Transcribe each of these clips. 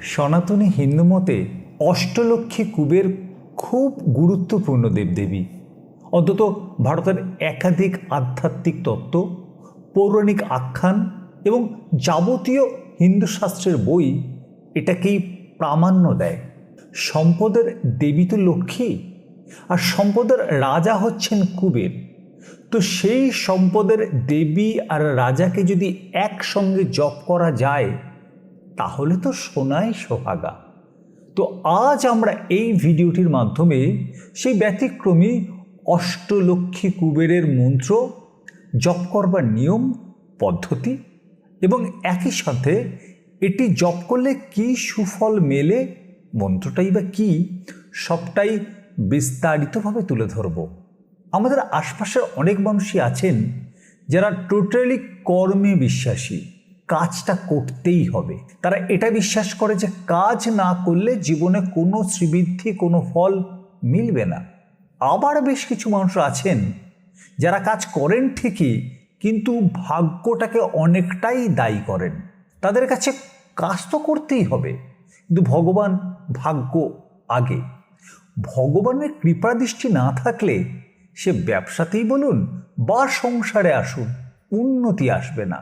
সনাতনী হিন্দু মতে অষ্টলক্ষ্মী কুবের খুব গুরুত্বপূর্ণ দেবদেবী। অন্তত ভারতের একাধিক আধ্যাত্মিক তত্ত্ব, পৌরাণিক আখ্যান এবং যাবতীয় হিন্দু শাস্ত্রের বই এটাকেই প্রামাণ্য দেয়। সম্পদের দেবী তো লক্ষ্মী, আর সম্পদের রাজা হচ্ছেন কুবের। তো সেই সম্পদের দেবী আর রাজাকে যদি একসঙ্গে জপ করা যায় তাহলে তো সোনাই সোহাগা। তো আজ আমরা এই ভিডিওটির মাধ্যমে সেই ব্যতিক্রমী অষ্টলক্ষ্মী কুবেরের মন্ত্র, জপ করবার নিয়ম, পদ্ধতি এবং একই সাথে এটি জপ করলে কি সুফল মেলে, মন্ত্রটাই বা কি, সবটাই বিস্তারিতভাবে তুলে ধরব। আমাদের আশপাশের অনেক মানুষই আছেন যারা টোটালি কর্মে বিশ্বাসী। কাজটা করতেই হবে। তারা এটা বিশ্বাস করে যে কাজ না করলে জীবনে কোনো শ্রীবৃদ্ধি, কোনো ফল মিলবে না। আবার বেশ কিছু মানুষ আছেন যারা কাজ করেন ঠিকই, কিন্তু ভাগ্যটাকে অনেকটাই দায়ী করেন। তাদের কাছে কাজ তো করতেই হবে, কিন্তু ভগবান ভাগ্য আগে। ভগবানের কৃপাদৃষ্টি না থাকলে সে ব্যবসাতেই বলুন বা সংসারে আসুন, উন্নতি আসবে না।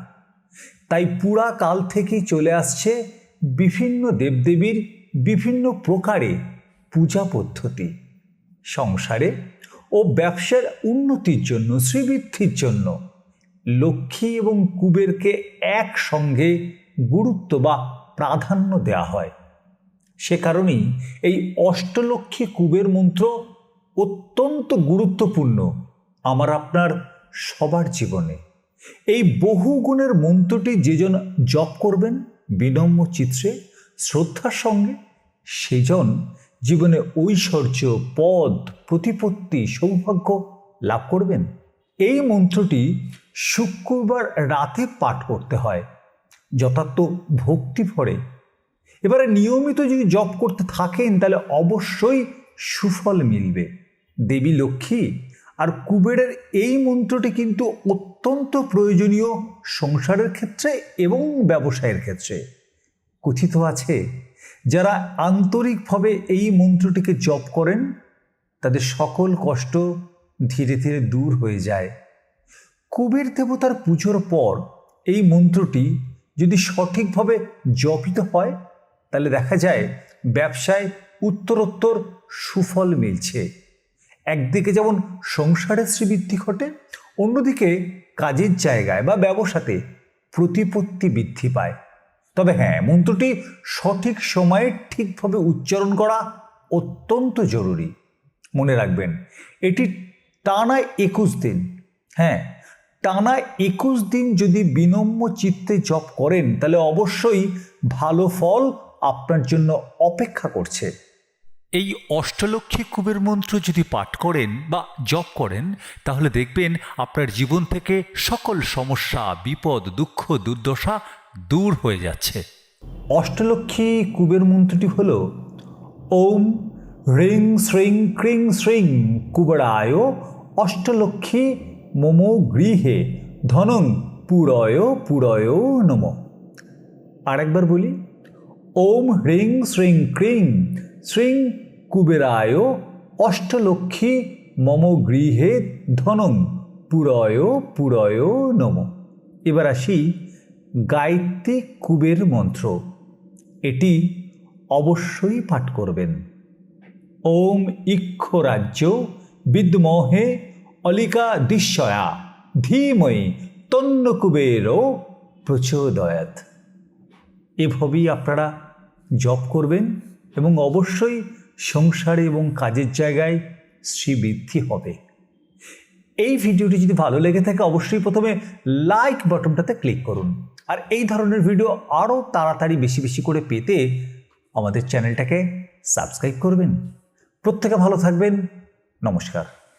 তাই পুরা কাল থেকেই চলে আসছে বিভিন্ন দেবদেবীর বিভিন্ন প্রকারে পূজা পদ্ধতি। সংসারে ও ব্যবসার উন্নতির জন্য, শ্রীবৃদ্ধির জন্য লক্ষ্মী এবং কুবেরকে একসঙ্গে গুরুত্ব বা প্রাধান্য দেওয়া হয়। সে কারণেই এই অষ্টলক্ষ্মী কুবের মন্ত্র অত্যন্ত গুরুত্বপূর্ণ আমার আপনার সবার জীবনে। এই বহু গুণের মন্ত্রটি যেজন জপ করবেন, বিনম্র চিত্রে শ্রদ্ধার সঙ্গে সেজন জীবনে ঐশ্বর্য, পদ, প্রতিপত্তি, সৌভাগ্য লাভ করবেন। এই মন্ত্রটি শুক্রবার রাতে পাঠ করতে হয়, যথার্থ ভক্তি ভরে। এবারে নিয়মিত যদি জপ করতে থাকেন, তাহলে অবশ্যই সুফল মিলবে। দেবী লক্ষ্মী আর কুবেরের এই মন্ত্রটি কিন্তু অত্যন্ত প্রয়োজনীয় সংসারের ক্ষেত্রে এবং ব্যবসায়ের ক্ষেত্রে। কথিত আছে, যারা আন্তরিকভাবে এই মন্ত্রটিকে জপ করেন, তাদের সকল কষ্ট ধীরে ধীরে দূর হয়ে যায়। কুবের দেবতার পুজোর পর এই মন্ত্রটি যদি সঠিকভাবে জপিত হয়, তাহলে দেখা যায় ব্যবসায় উত্তরোত্তর সুফল মিলছে। একদিকে যেমন সংসারের শ্রীবৃদ্ধি ঘটে, অন্যদিকে কাজের জায়গায় বা ব্যবসাতে প্রতিপত্তি বৃদ্ধি পায়। তবে হ্যাঁ মন্ত্রটি সঠিক সময়ে ঠিকভাবে উচ্চারণ করা অত্যন্ত জরুরি। মনে রাখবেন, এটি টানা একুশ দিন। হ্যাঁ টানা একুশ দিন যদি বিনম্র চিত্তে জপ করেন, তাহলে অবশ্যই ভালো ফল আপনার জন্য অপেক্ষা করছে। এই অষ্টলক্ষ্মী কুবের মন্ত্র যদি পাঠ করেন বা জপ করেন, তাহলে দেখবেন আপনার জীবন থেকে সকল সমস্যা, বিপদ, দুঃখ, দুর্দশা দূর হয়ে যাচ্ছে। অষ্টলক্ষ্মী কুবের মন্ত্রটি হল, ওম হ্রিং শ্রিং ক্রিং শ্রিং কুবরায় অষ্টলক্ষ্মী মম গৃহে ধনং পুরয় পুরয় নম। আরেকবার বলি, ওম হ্রিং শ্রিং ক্রিং শ্রিং কুবেরায় অষ্টলক্ষ্মী মম গৃহে ধনং পুরয় পুরয় নম। এবার আসি গায়ত্রী কুবের মন্ত্র। এটি অবশ্যই পাঠ করবেন। ওম ইক্ষ রাজ্য বিদ্মহে অলিকা দিশ্বয়া ধীময়ী তন্ন কুবের প্রচোদয়াত এভাবেই আপনারা জপ করবেন। এবং অবশ্যই সংসারে এবং কাজের জায়গায় শ্রীবৃদ্ধি হবে। এই ভিডিওটি যদি ভালো লেগে থাকে, অবশ্যই প্রথমে লাইক বাটনটাতে ক্লিক করুন। আর এই ধরনের ভিডিও আরও তাড়াতাড়ি বেশি বেশি করে পেতে আমাদের চ্যানেলটাকে সাবস্ক্রাইব করবেন। প্রত্যেকে ভালো থাকবেন। নমস্কার।